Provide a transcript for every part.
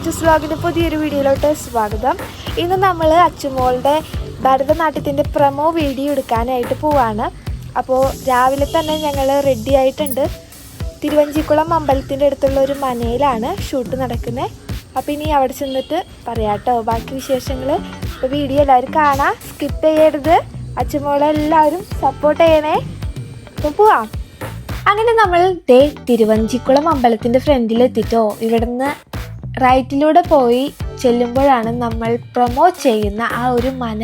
അച്ചുസ് വ്ലോഗിന്റെ പുതിയൊരു വീഡിയോയിലോട്ട് സ്വാഗതം. ഇന്ന് നമ്മൾ അച്ചുമോളുടെ ഭരതനാട്യത്തിന്റെ പ്രമോ വീഡിയോ എടുക്കാനായിട്ട് പോവാണ്. അപ്പോൾ രാവിലെ തന്നെ ഞങ്ങൾ റെഡി ആയിട്ടുണ്ട്. തിരുവഞ്ചിക്കുളം അമ്പലത്തിന്റെ അടുത്തുള്ള ഒരു മനയിലാണ് ഷൂട്ട് നടക്കുന്നത് അപ്പോൾ ഇനി അവിടെ ചെന്നിട്ട് പറയാട്ടോ. ബാക്കി വിശേഷങ്ങൾ ഇപ്പോൾ വീഡിയോ എല്ലാവരും കാണാം. സ്കിപ്പ് ചെയ്യരുത്. അച്ചുമോളെ എല്ലാവരും സപ്പോർട്ട് ചെയ്യണേ. അപ്പോൾ പോവാം. അങ്ങനെ നമ്മൾ ദേ തിരുവഞ്ചിക്കുളം അമ്പലത്തിന്റെ ഫ്രണ്ടിൽ എത്തിട്ടോ ഇവിടുന്ന് റൈറ്റിലൂടെ പോയി ചെല്ലുമ്പോഴാണ് നമ്മൾ പ്രൊമോട്ട് ചെയ്യുന്ന ആ ഒരു മന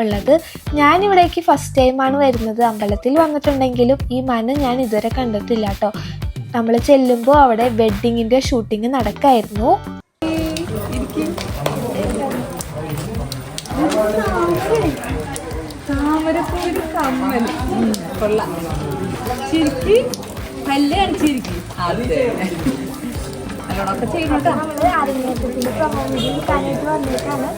ഉള്ളത്. ഞാനിവിടേക്ക് ഫസ്റ്റ് ടൈമാണ് വരുന്നത്. അമ്പലത്തിൽ വന്നിട്ടുണ്ടെങ്കിലും ഈ മന ഞാൻ ഇതുവരെ കണ്ടിട്ടില്ല കേട്ടോ നമ്മൾ ചെല്ലുമ്പോൾ അവിടെ വെഡ്ഡിങ്ങിന്റെ ഷൂട്ടിംഗ് നടക്കായിരുന്നു. താമരപ്പൂവിന് കമ്മൽ കൊള്ളാം ചിരിക്ക് പല്ല് കാണിച്ചിരിക്കും. അതെ. വീഡിയോ എടുക്കാനായിട്ട് വന്നേക്കാണ്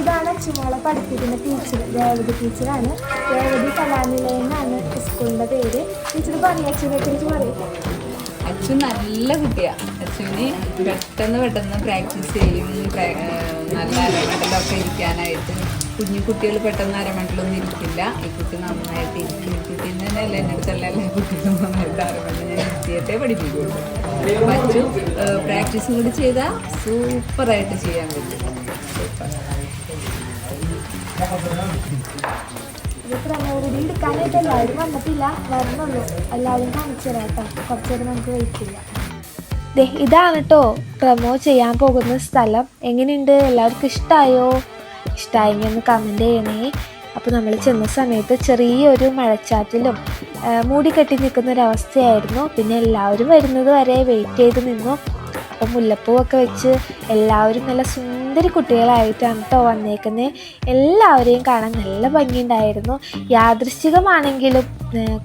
ഇതാണ് ചുമോളെ പഠിപ്പിക്കുന്ന ടീച്ചർ രേവതി ടീച്ചറാണ് രേവതി കലാനിലയം എന്നാണ് സ്കൂളിന്റെ പേര്. ടീച്ചർ പറയും അച്ഛനെ കുറിച്ച് പറയും. അച്ഛൻ നല്ല കുട്ടിയാ. അച്ഛന് പെട്ടെന്ന് പെട്ടെന്ന് പ്രാക്ടീസ് ചെയ്യും നല്ല അരമണ്ടലൊക്കെ ഇരിക്കാനായിട്ട്. കുഞ്ഞു കുട്ടികൾ പെട്ടെന്ന് അരമണ്ടലൊന്നും ഇരിക്കില്ല. ഈ കുട്ടി നന്നായിട്ട് ഇരിക്കും. ഈ കുട്ടി തന്നെയല്ല എന്റെ അടുത്തല്ല എല്ലാ കുട്ടികളും നന്നായിട്ട് അരമണ്ടൽ ഇരുത്തിയിട്ടേ പഠിപ്പിക്കുള്ളൂ പറ്റും പ്രാക്ടീസും കൂടി ചെയ്താൽ സൂപ്പറായിട്ട് ചെയ്യാൻ പറ്റും. ദേ ഇതാണ് കേട്ടോ പ്രമോ ചെയ്യാൻ പോകുന്ന സ്ഥലം. എങ്ങനെയുണ്ട്? എല്ലാവർക്കും ഇഷ്ടമായോ ഇഷ്ടമായെങ്കിൽ ഒന്ന് കമന്റ് ചെയ്യണേ. അപ്പോൾ നമ്മൾ ചെന്ന സമയത്ത് ചെറിയൊരു മഴച്ചാറ്റിലും മൂടിക്കെട്ടി നിൽക്കുന്ന ഒരവസ്ഥയായിരുന്നു പിന്നെ എല്ലാവരും വരുന്നത് വരെ വെയിറ്റ് ചെയ്ത് നിന്നു. അപ്പം മുല്ലപ്പൂവൊക്കെ വെച്ച് എല്ലാവരും നല്ല സുന്ദരി കുട്ടികളായിട്ടാണ് കേട്ടോ വന്നേക്കുന്നത് എല്ലാവരെയും കാണാൻ നല്ല ഭംഗിയുണ്ടായിരുന്നു. യാദൃശ്ചികമാണെങ്കിലും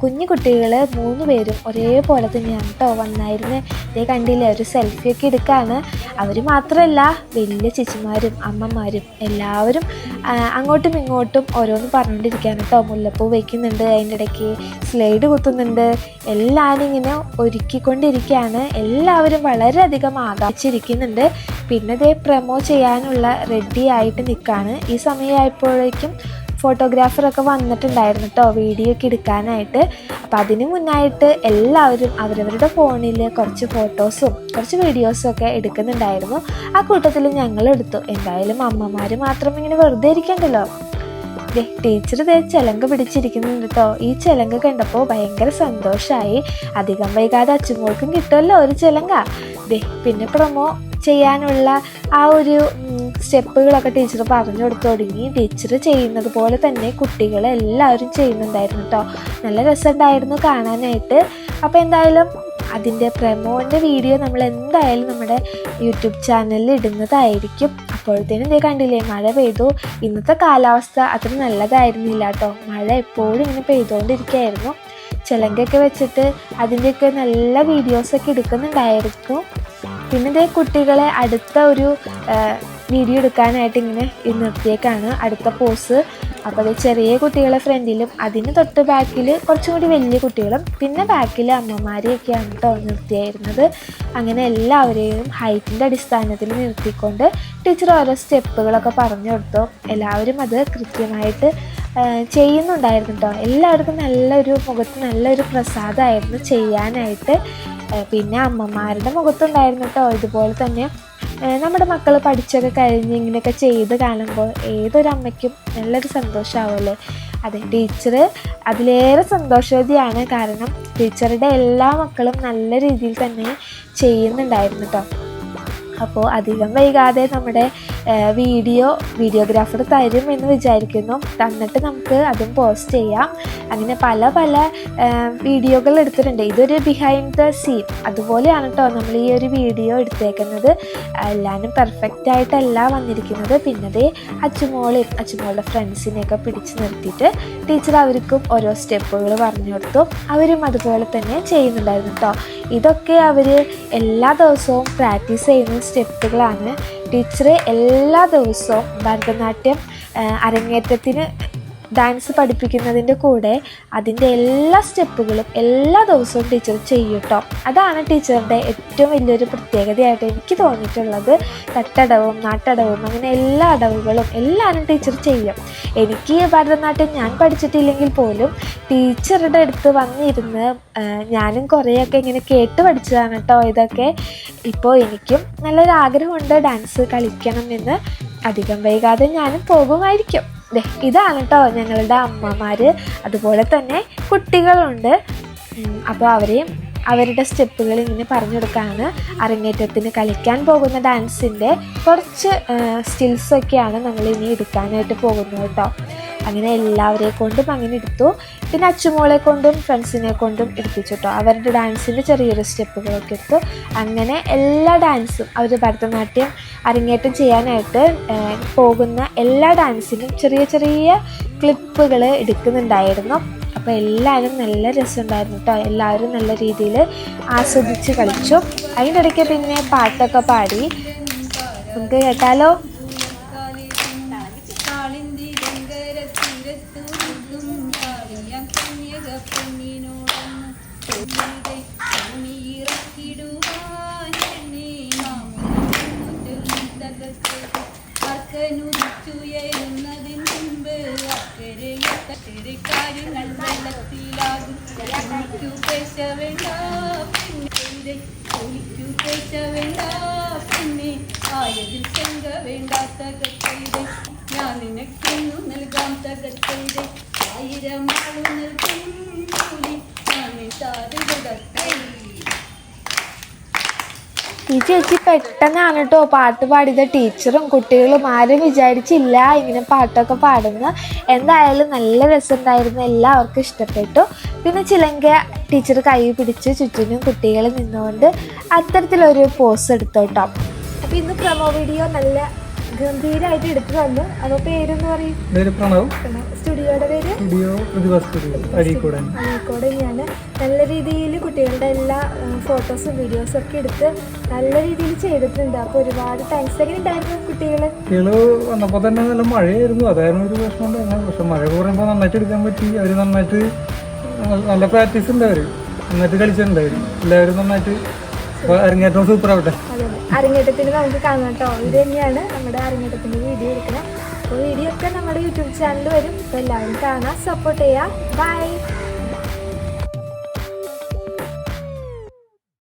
കുഞ്ഞു കുട്ടികൾ മൂന്ന് പേരും ഒരേപോലെ തന്നെയാണ് കേട്ടോ വന്നായിരുന്നത് ഇതേ കണ്ടില്ലേ ഒരു സെൽഫിയൊക്കെ എടുക്കാണ്. അവർ മാത്രമല്ല വലിയ ചേച്ചിമാരും അമ്മമാരും എല്ലാവരും അങ്ങോട്ടും ഇങ്ങോട്ടും ഓരോന്ന് പറഞ്ഞുകൊണ്ടിരിക്കുകയാണ് കേട്ടോ മുല്ലപ്പൂ വയ്ക്കുന്നുണ്ട് അതിന്റെ ഇടയ്ക്ക് സ്ലൈഡ് കുത്തുന്നുണ്ട്. എല്ലാവരും ഇങ്ങനെ ഒരുക്കിക്കൊണ്ടിരിക്കുകയാണ് എല്ലാവരും വളരെയധികം ആകാശിച്ചിരിക്കുന്നുണ്ട് പിന്നെ ഇതേ പ്രമോ ചെയ്യാനുള്ള റെഡി ആയിട്ട് നിൽക്കുകയാണ് ഈ സമയമായപ്പോഴേക്കും ഫോട്ടോഗ്രാഫറൊക്കെ വന്നിട്ടുണ്ടായിരുന്നു കേട്ടോ വീഡിയോ ഒക്കെ എടുക്കാനായിട്ട്. അപ്പം അതിന് മുന്നായിട്ട് എല്ലാവരും അവരവരുടെ ഫോണിൽ കുറച്ച് ഫോട്ടോസും കുറച്ച് വീഡിയോസും ഒക്കെ എടുക്കുന്നുണ്ടായിരുന്നു. ആ കൂട്ടത്തിൽ ഞങ്ങൾ എടുത്തു എന്തായാലും അമ്മമാർ മാത്രം ഇങ്ങനെ വെറുതെ ഇരിക്കണ്ടല്ലോ. ടീച്ചർ ദേ ചിലങ്ക പിടിച്ചിരിക്കുന്നുണ്ട് കേട്ടോ ഈ ചിലങ്ക കണ്ടപ്പോൾ ഭയങ്കര സന്തോഷമായി അധികം വൈകാതെ അച്ചുമോൾക്കും കിട്ടുമല്ലോ ഒരു ചിലങ്ക. ദേ പിന്നെ പ്രൊമോ ചെയ്യാനുള്ള ആ ഒരു സ്റ്റെപ്പുകളൊക്കെ ടീച്ചർ പറഞ്ഞു കൊടുത്തു തുടങ്ങി. ടീച്ചർ ചെയ്യുന്നത് പോലെ തന്നെ കുട്ടികൾ എല്ലാവരും ചെയ്യുന്നുണ്ടായിരുന്നു കേട്ടോ നല്ല രസമുണ്ടായിരുന്നു കാണാനായിട്ട്. അപ്പോൾ എന്തായാലും അതിന്റെ പ്രമോന്റെ വീഡിയോ നമ്മൾ എന്തായാലും നമ്മുടെ യൂട്യൂബ് ചാനലിൽ ഇടുന്നതായിരിക്കും. അപ്പോഴത്തേനും ഇതേ കണ്ടില്ലേ മഴ പെയ്തു. ഇന്നത്തെ കാലാവസ്ഥ അത്ര നല്ലതായിരുന്നില്ല കേട്ടോ മഴ എപ്പോഴും ഇങ്ങനെ പെയ്തുകൊണ്ടിരിക്കുകയായിരുന്നു ചിലങ്കൊക്കെ വെച്ചിട്ട് അതിന്റെയൊക്കെ നല്ല വീഡിയോസൊക്കെ എടുക്കുന്നുണ്ടായിരുന്നു. പിന്നെ ഇതേ കുട്ടികളെ അടുത്ത ഒരു വീഡിയോ എടുക്കാനായിട്ട് ഇങ്ങനെ നിർത്തിയേക്കാണ് അടുത്ത പോസ് അപ്പോൾ അത് ചെറിയ കുട്ടികളെ ഫ്രണ്ടിലും അതിന് തൊട്ട് ബാക്കിൽ കുറച്ചും കൂടി വലിയ കുട്ടികളും പിന്നെ ബാക്കിൽ അമ്മമാരെയൊക്കെയാണ് കേട്ടോ നിർത്തിയായിരുന്നത്. അങ്ങനെ എല്ലാവരെയും ഹൈറ്റിന്റെ അടിസ്ഥാനത്തിൽ നിർത്തിക്കൊണ്ട് ടീച്ചർ ഓരോ സ്റ്റെപ്പുകളൊക്കെ പറഞ്ഞു കൊടുത്തു. എല്ലാവരും അത് കൃത്യമായിട്ട് ചെയ്യുന്നുണ്ടായിരുന്നു കേട്ടോ എല്ലാവർക്കും നല്ലൊരു മുഖത്ത് നല്ലൊരു പ്രസാദമായിരുന്നു ചെയ്യാനായിട്ട്. പിന്നെ അമ്മമാരുടെ മുഖത്തുണ്ടായിരുന്നു കേട്ടോ ഇതുപോലെ തന്നെ. നമ്മുടെ മക്കൾ പഠിച്ചൊക്കെ കഴിഞ്ഞ് ഇങ്ങനെയൊക്കെ ചെയ്ത് കാണുമ്പോൾ ഏതൊരമ്മയ്ക്കും നല്ലൊരു സന്തോഷമാവുമല്ലേ അതെ ടീച്ചർ അതിലേറെ സന്തോഷവതിയാണ്. കാരണം ടീച്ചറുടെ എല്ലാ മക്കളും നല്ല രീതിയിൽ തന്നെ ചെയ്യുന്നുണ്ടായിരുന്നു കേട്ടോ അപ്പോൾ അധികം വൈകാതെ നമ്മുടെ വീഡിയോ വീഡിയോഗ്രാഫർ തരും എന്ന് വിചാരിക്കുന്നു. തന്നിട്ട് നമുക്ക് അതും പോസ്റ്റ് ചെയ്യാം. അങ്ങനെ പല പല വീഡിയോകൾ എടുത്തിട്ടുണ്ട്. ഇതൊരു ബിഹൈൻഡ് ദ സീൻ അതുപോലെയാണ് കേട്ടോ നമ്മൾ ഈ ഒരു വീഡിയോ എടുത്തേക്കുന്നത്. എല്ലാവരും പെർഫെക്റ്റ് ആയിട്ടല്ല വന്നിരിക്കുന്നത്. പിന്നതേ അച്ചുമോളെയും അച്ചുമോളുടെ ഫ്രണ്ട്സിനെയൊക്കെ പിടിച്ചു നിർത്തിയിട്ട് ടീച്ചർ അവർക്കും ഓരോ സ്റ്റെപ്പുകൾ പറഞ്ഞു കൊടുത്തു. അവരും അതുപോലെ തന്നെ ചെയ്യുന്നുണ്ടായിരുന്നു കേട്ടോ ഇതൊക്കെ അവർ എല്ലാ ദിവസവും പ്രാക്ടീസ് ചെയ്യുന്ന സ്റ്റെപ്പുകളാണ് ടീച്ചർ എല്ലാ ദിവസവും ഭരതനാട്യം അരങ്ങേറ്റത്തിന് ഡാൻസ് പഠിപ്പിക്കുന്നതിന്റെ കൂടെ അതിന്റെ എല്ലാ സ്റ്റെപ്പുകളും എല്ലാ ദിവസവും ടീച്ചർ ചെയ്യും കേട്ടോ അതാണ് ടീച്ചറുടെ ഏറ്റവും വലിയൊരു പ്രത്യേകതയായിട്ട് എനിക്ക് തോന്നിയിട്ടുള്ളത്. തട്ടടവും നാട്ടടവും അങ്ങനെ എല്ലാ അടവുകളും എല്ലാവരും ടീച്ചർ ചെയ്യും. എനിക്ക് ഭരതനാട്യം ഞാൻ പഠിച്ചിട്ടില്ലെങ്കിൽ പോലും ടീച്ചറുടെ അടുത്ത് വന്നിരുന്ന് ഞാനും കുറേയൊക്കെ ഇങ്ങനെ കേട്ട് പഠിച്ചതാണ് കേട്ടോ ഇതൊക്കെ. ഇപ്പോൾ എനിക്കും നല്ലൊരു ആഗ്രഹമുണ്ട് ഡാൻസ് കളിക്കണം എന്ന് അധികം വൈകാതെ ഞാനും പോകുമായിരിക്കും. ഇതാണ് കേട്ടോ ഞങ്ങളുടെ അമ്മമാർ അതുപോലെ തന്നെ കുട്ടികളുണ്ട്. അപ്പോൾ അവരെയും അവരുടെ സ്റ്റെപ്പുകൾ ഇങ്ങനെ പറഞ്ഞു കൊടുക്കാനാണ് അരങ്ങേറ്റത്തിന് കളിക്കാൻ പോകുന്ന ഡാൻസിന്റെ കുറച്ച് സ്റ്റിൽസൊക്കെയാണ് നമ്മൾ ഇനി എടുക്കാനായിട്ട് പോകുന്നത് കേട്ടോ അങ്ങനെ എല്ലാവരെ കൊണ്ടും അങ്ങനെ എടുത്തു. പിന്നെ അച്ചുമോളെ കൊണ്ടും ഫ്രണ്ട്സിനെ കൊണ്ടും എടുപ്പിച്ചു കേട്ടോ. അവരുടെ ഡാൻസിന്റെ ചെറിയൊരു സ്റ്റെപ്പുകളൊക്കെ എടുത്തു. അങ്ങനെ എല്ലാ ഡാൻസും അവർ ഭരതനാട്യം അരങ്ങേറ്റം ചെയ്യാനായിട്ട് പോകുന്ന എല്ലാ ഡാൻസിനും ചെറിയ ചെറിയ ക്ലിപ്പുകൾ എടുക്കുന്നുണ്ടായിരുന്നു. അപ്പോൾ എല്ലാവരും നല്ല രസമുണ്ടായിരുന്നു കേട്ടോ. എല്ലാവരും നല്ല രീതിയിൽ ആസ്വദിച്ച് കളിച്ചു. അതിന്റെ ഇടയ്ക്ക് പിന്നെ പാട്ടൊക്കെ പാടി. നമുക്ക് കേട്ടാലോ? ഞാൻ താരുകത്തൈ ഈ ചേച്ചി പെട്ടെന്നാണ് കേട്ടോ പാട്ട് പാടിയത്. ടീച്ചറും കുട്ടികളും ആരും വിചാരിച്ചില്ല ഇങ്ങനെ പാട്ടൊക്കെ പാടുന്ന എന്തായാലും നല്ല രസമുണ്ടായിരുന്നു. എല്ലാവർക്കും ഇഷ്ടപ്പെട്ടു. പിന്നെ ചിലങ്ക ടീച്ചർ കൈ പിടിച്ച് ചുറ്റിനും കുട്ടികൾ നിന്നുകൊണ്ട് അത്തരത്തിലൊരു പോസ് എടുത്തോട്ടോ. അപ്പൊ അപ്പോൾ ഇന്ന് പ്രൊമോ വീഡിയോ നല്ല ഗംഭീരമായിട്ട് എടുത്തു തന്നു. അപ്പോൾ പേരെന്ന് പറയും. സ്റ്റുഡിയോയുടെ പേര്? സ്റ്റുഡിയോ അഴീക്കോട് നല്ല രീതിയിൽ കുട്ടികളുടെ എല്ലാ ഫോട്ടോസും വീഡിയോസും ഒക്കെ എടുത്ത് നല്ല രീതിയിൽ ചെയ്തിട്ടുണ്ട്. അപ്പോൾ ഒരുപാട് താങ്ക്സ് എങ്ങനെ ഉണ്ടായിരുന്നു കുട്ടികൾ. കുട്ടികൾ വന്നപ്പോൾ തന്നെ നല്ല മഴയായിരുന്നു. അതായിരുന്നു ഒരു പ്രശ്നം ഉണ്ടായിരുന്നു പക്ഷെ മഴ കുറയുമ്പോൾ നന്നായിട്ട് എടുക്കാൻ പറ്റി. അവർ നന്നായിട്ട് നല്ല പ്രാക്ടീസ് ഉണ്ട് അവർ നന്നായിട്ട് കളിച്ചിട്ടുണ്ട് അവർ എല്ലാവരും നന്നായിട്ട് അരങ്ങേറ്റം സൂപ്പർ ആവട്ടെ അരങ്ങേറ്റത്തിന് നമുക്ക് കാണാം കേട്ടോ. ഇത് തന്നെയാണ് നമ്മുടെ അരങ്ങേറ്റത്തിന്റെ വീഡിയോ എടുക്കുന്നത്. അപ്പോൾ വീഡിയോ ഒക്കെ നമ്മുടെ യൂട്യൂബ് ചാനൽ വരും. അപ്പോൾ എല്ലാവരും കാണാം. സപ്പോർട്ട് ചെയ്യാം. ബൈ